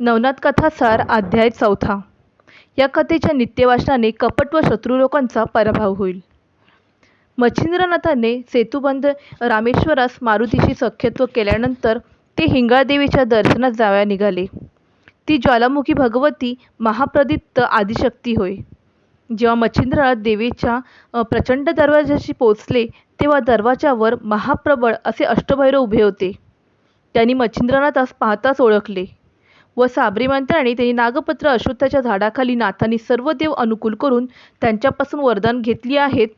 नवनाथ कथा सार अध्याय चौथा. या कथेच्या नित्यवाचनाने कपट व शत्रू लोकांचा पराभव होईल. मच्छिंद्रनाथाने सेतुबंध रामेश्वरास मारुतीशी सख्यत्व केल्यानंतर ते हिंगळादेवीच्या दर्शनात जावया निघाले. ती ज्वालामुखी भगवती महाप्रदीप्त आदिशक्ती होय. जेव्हा मच्छिंद्रनाथ देवीच्या प्रचंड दरवाजाशी पोचले तेव्हा दरवाजावर महाप्रबळ असे अष्टभैरव उभे होते. त्यांनी मच्छिंद्रनाथास पाहताच ओळखले. व साबरी त्यांनी नागपत्र अश्वत्थाच्या झाडाखाली नाथांनी सर्व देव अनुकूल करून त्यांच्यापासून वरदान घेतली आहेत.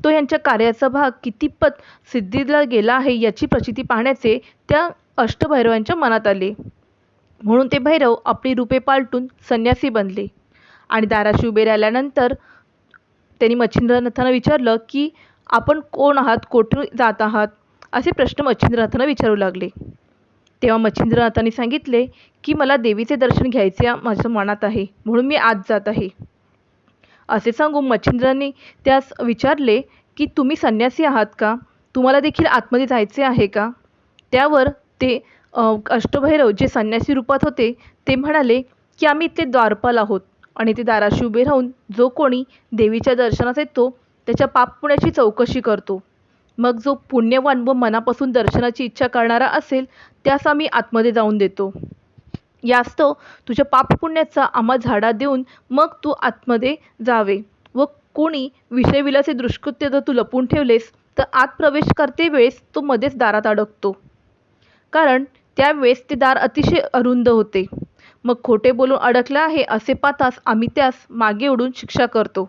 तो यांच्या कार्याचा भाग कितीपत सिद्धीला गेला आहे याची प्रचिती पाहण्याचे त्या अष्टभैरवांच्या मनात आले. म्हणून ते भैरव आपली रूपे पालटून संन्यासी बनले. आणि दाराशी उभे राहिल्यानंतर त्यांनी मच्छिंद्रनाथांना विचारलं की आपण कोण आहात? कोठून जात आहात? असे प्रश्न मच्छिंद्रनाथांना विचारू लागले. तेव्हा मच्छिंद्रनाथांनी सांगितले की मला देवीचे दर्शन घ्यायचे माझ्या मनात आहे म्हणून मी आज जात आहे. असे सांगून मच्छिंद्रांनी त्यास विचारले की तुम्ही संन्यासी आहात का? तुम्हाला देखील आतमध्ये जायचे आहे का? त्यावर ते अष्टभैरव जे संन्यासी रूपात होते ते म्हणाले की आम्ही इथले द्वारपाल आहोत आणि ते दाराशी उभे राहून जो कोणी देवीच्या दर्शनास येतो त्याच्या पाप पुण्याची चौकशी करतो. मग जो पुण्यवान व मनापासून दर्शनाची इच्छा करणारा असेल त्यास आम्ही आतमध्ये जाऊन देतो. यास्तव तुझ्या पापपुण्याचा आम्हा झाडा देऊन मग तू आतमध्ये जावे व कोणी विषयविलासे दुष्कृत्य जर तू लपून ठेवलेस तर आत प्रवेश करते वेळेस तो मध्येच दारात अडकतो. कारण त्यावेळेस ते दार अतिशय अरुंद होते. मग खोटे बोलून अडकला आहे असे पाहताच आम्ही त्यास मागे ओढून शिक्षा करतो.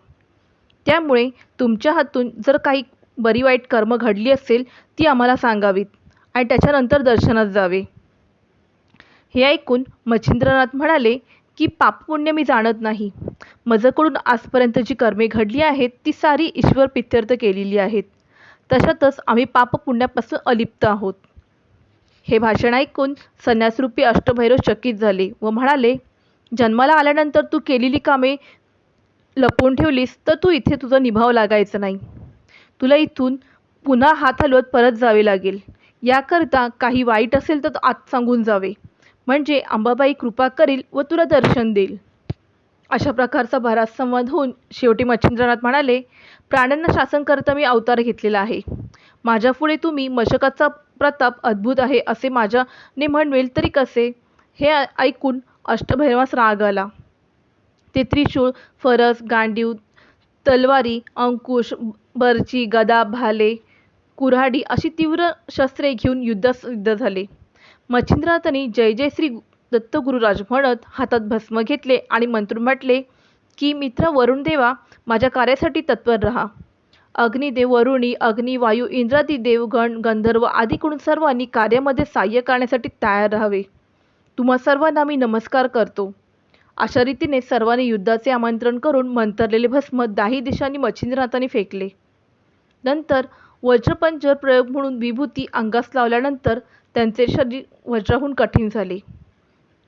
त्यामुळे तुमच्या हातून जर काही बरी वाईट कर्म घडली असेल ती आम्हाला सांगावीत आणि त्याच्यानंतर दर्शनात जावे. हे ऐकून मच्छिंद्रनाथ म्हणाले की पापपुण्य मी जाणत नाही. माझ्याकडून आजपर्यंत जी कर्मे घडली आहेत ती सारी ईश्वर पित्यर्थ केलेली आहेत. तशातच आम्ही पापपुण्यापासून अलिप्त आहोत. हे भाषण ऐकून संन्यासरूपी अष्टभैरव चकित झाले व म्हणाले जन्माला आल्यानंतर तू केलेली कामे लपवून ठेवलीस तर तू इथे तुझा निभाव लागायचा नाही. तुला इथून पुन्हा हात हलवत परत जावे लागेल. याकरता काही वाईट असेल तर आत सांगून जावे. म्हणजे अंबाबाई कृपा करील व तुला दर्शन देईल. अशा प्रकारचा बराच संवाद होऊन शेवटी मच्छिंद्रनाथ म्हणाले प्राण्यांना शासन करता मी अवतार घेतलेला आहे. माझ्यापुढे तुम्ही मशकाचा प्रताप अद्भुत आहे असे माझ्याने म्हणवेल तरी कसे हे ऐकून अष्टभैरवास राग आला. ते त्रिशूळ फरस गांडीव तलवारी अंकुश बर्ची गदा भाले कुऱ्हाडी अशी तीव्र शस्त्रे घेऊन युद्धास सिद्ध झाले. मच्छिंद्रनाथांनी जय जय श्री दत्तगुरुराज म्हणत हातात भस्म घेतले आणि मंत्र म्हटले की मित्र वरुणदेवा माझ्या कार्यासाठी तत्पर रहा. अग्निदेव वरुणी अग्नी वायू इंद्रादी देवगण गंधर्व आदीकडून सर्वांनी कार्यामध्ये सहाय्य करण्यासाठी तयार राहावे. तुम्हा सर्वांना मी नमस्कार करतो. अशा रीतीने सर्वांनी युद्धाचे आमंत्रण करून मंतरलेले भस्म दाही दिशांनी मच्छिंद्रनाथांनी फेकले. नंतर वज्रपंजर प्रयोग म्हणून विभूती अंगास लावल्यानंतर त्यांचे शरीर वज्राहून कठीण झाले.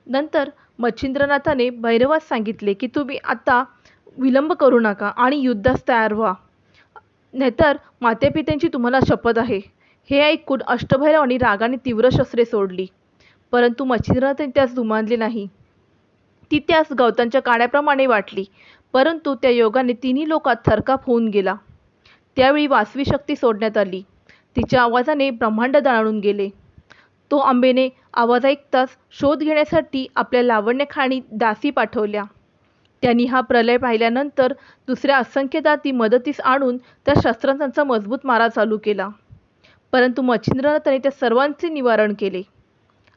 नंतर मच्छिंद्रनाथाने भैरवास सांगितले की तुम्ही आता विलंब करू नका आणि युद्धास तयार व्हा. नाहीतर मातेपित्यांची तुम्हाला शपथ आहे. हे ऐकून अष्टभैरवांनी रागाने तीव्र शस्त्रे सोडली. परंतु मच्छिंद्रनाथाने त्यास दुमानले नाही. ती त्यास गवतांच्या काड्याप्रमाणे वाटली. परंतु त्या योगाने तिन्ही लोकात थरकाप होऊन गेला. त्यावेळी वासवी शक्ती सोडण्यात आली. तिच्या आवाजाने ब्रह्मांड दणाणून गेले. तो आंबेने आवाज ऐकताच शोध घेण्यासाठी आपल्या लावण्यखाणी दासी पाठवल्या. त्यांनी हा प्रलय पाहिल्यानंतर दुसऱ्या असंख्य दाती मदतीस आणून त्या शस्त्रांचा मजबूत मारा चालू केला. परंतु मच्छिंद्रनाथाने त्या सर्वांचे निवारण केले.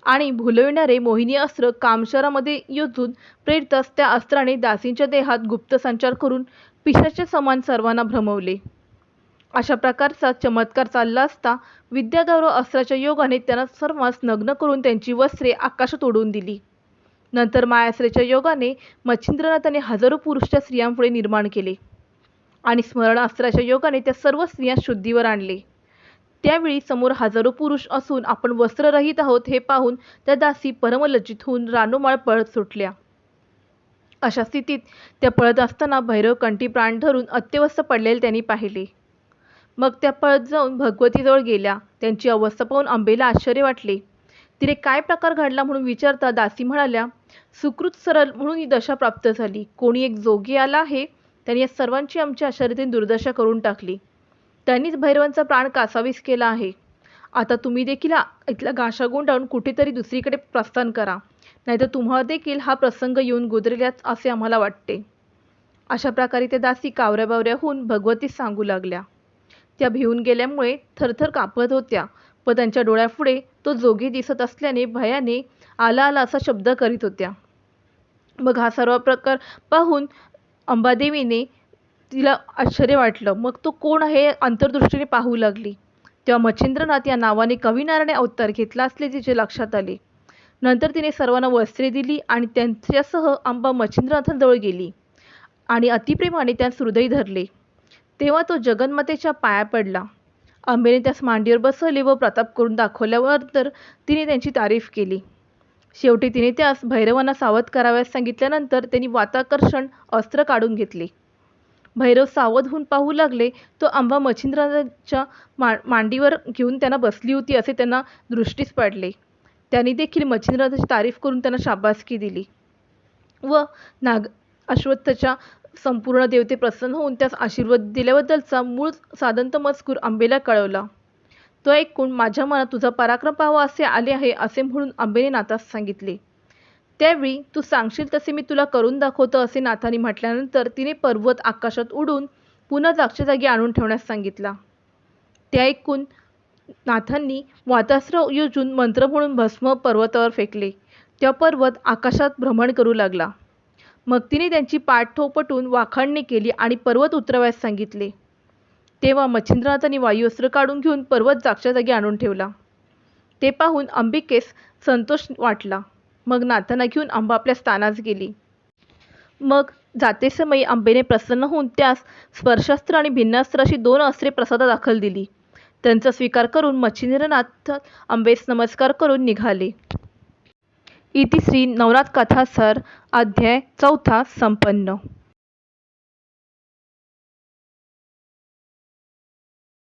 आणि भुलविणारे मोहिनी अस्त्र कामशरामध्ये योजून प्रेरितच त्या अस्त्राने दासींच्या देहात गुप्त संचार करून पिशाच्या समान सर्वांना भ्रमवले. अशा प्रकारचा चमत्कार चालला असता विद्यागौरव अस्त्राच्या योगाने त्यांना सर्वांस नग्न करून त्यांची वस्त्रे आकाशात ओढून दिली. नंतर मायाश्रेच्या योगाने मच्छिंद्रनाथाने हजारो पुरुषच्या स्त्रियांपुढे निर्माण केले आणि स्मरण अस्त्राच्या योगाने त्या सर्व स्त्रिया शुद्धीवर आणले. त्यावेळी समोर हजारो पुरुष असून आपण वस्त्ररहित आहोत हे पाहून त्या दासी परमलज्जित होऊन रानोमाळ पळत सुटल्या. अशा स्थितीत त्या पळत असताना भैरव कंठी प्राण धरून अत्यवस्थ पडलेले त्यांनी पाहिले. मग त्या पळत जाऊन भगवतीजवळ गेल्या. त्यांची अवस्था पाहून अंबेला आश्चर्य वाटले. तिने काय प्रकार घडला म्हणून विचारता दासी म्हणाल्या सुकृत सरल म्हणून ही दशा प्राप्त झाली. कोणी एक जोगी आला आहे त्यांनी या सर्वांची आमच्या आश्चर्यातील दुर्दशा करून टाकली. त्यांनीच भैरवांचा प्राण कासावीस केला आहे. आता तुम्ही देखील इथला गाशा गुंडाळून कुठेतरी दुसरीकडे प्रस्थान करा. नाहीतर तुम्हाला देखील हा प्रसंग येऊन गुजरेलच असे आम्हाला वाटते. अशा प्रकारे त्या दासी कावऱ्या बावऱ्याहून भगवतीस सांगू लागल्या. त्या भिवून गेल्यामुळे थरथर कापत होत्या व त्यांच्या डोळ्यापुढे तो जोगी दिसत असल्याने भयाने आला आला असा शब्द करीत होत्या. मग हा सर्व प्रकार पाहून अंबादेवीने तिला आश्चर्य वाटलं. मग तो कोण आहे हे अंतर्दृष्टीने पाहू लागली. तेव्हा मच्छिंद्रनाथ या नावाने कविनारायणे अवतार घेतला असले तिचे लक्षात आले. नंतर तिने सर्वांना वस्त्रे दिली आणि त्यांच्यासह अंबा मच्छिंद्रनाथांजवळ गेली. आणि अतिप्रेमाने त्यास हृदय धरले. तेव्हा तो जगन्मातेच्या पाया पडला. अंबेने त्यास मांडीवर बसवले व प्रताप करून दाखवल्यावर तर तिने त्यांची तारीफ केली. शेवटी तिने त्यास भैरवांना सावध कराव्यास सांगितल्यानंतर त्यांनी वाताकर्षण अस्त्र काढून घेतले. भैरव सावध होऊन पाहू लागले तो अंबा मच्छिंद्राच्या मा मांडीवर घेऊन त्यांना बसली होती असे त्यांना दृष्टीस पडले. त्यांनी देखील मच्छिंद्रनाथाची तारीफ करून त्यांना शाबासकी दिली. व नाग अश्वत्थच्या संपूर्ण देवते प्रसन्न होऊन त्यास आशीर्वाद दिल्याबद्दलचा मूळ साधंत मजकूर आंबेला कळवला. तो ऐकून माझ्या मनात तुझा पराक्रम पाहावा असे आले आहे असे म्हणून आंबेने नाथास सांगितले. त्यावेळी तू सांगशील तसे मी तुला करून दाखवतो असे नाथाने म्हटल्यानंतर तिने पर्वत आकाशात उडून पुन्हा जागच्या जागी आणून ठेवण्यास सांगितला. ते ऐकून नाथांनी वातास्त्र योजून मंत्र म्हणून भस्म पर्वतावर फेकले. त्या पर्वत आकाशात भ्रमण करू लागला. मग तिने त्यांची पाठ ठोपटून वाखाणणी केली आणि पर्वत उतरवायस सांगितले. तेव्हा मच्छिंद्रनाथांनी वायुअस्त्र काढून घेऊन पर्वत जागच्या जागी आणून ठेवला. ते पाहून अंबिकेस संतोष वाटला. मग नाताना घेऊन आंबा आपल्या स्थानास गेली. मग जातेसमयी आंबेने प्रसन्न होऊन त्यास स्पर्शास्त्र आणि भिन्नास्त्र अशी दोन अस्त्रे प्रसादा दाखल दिली. त्यांचा स्वीकार करून मच्छिंद्रनाथ आंबेस नमस्कार करून निघाले. इति श्री नवनाथ कथा सर अध्याय चौथा संपन्न.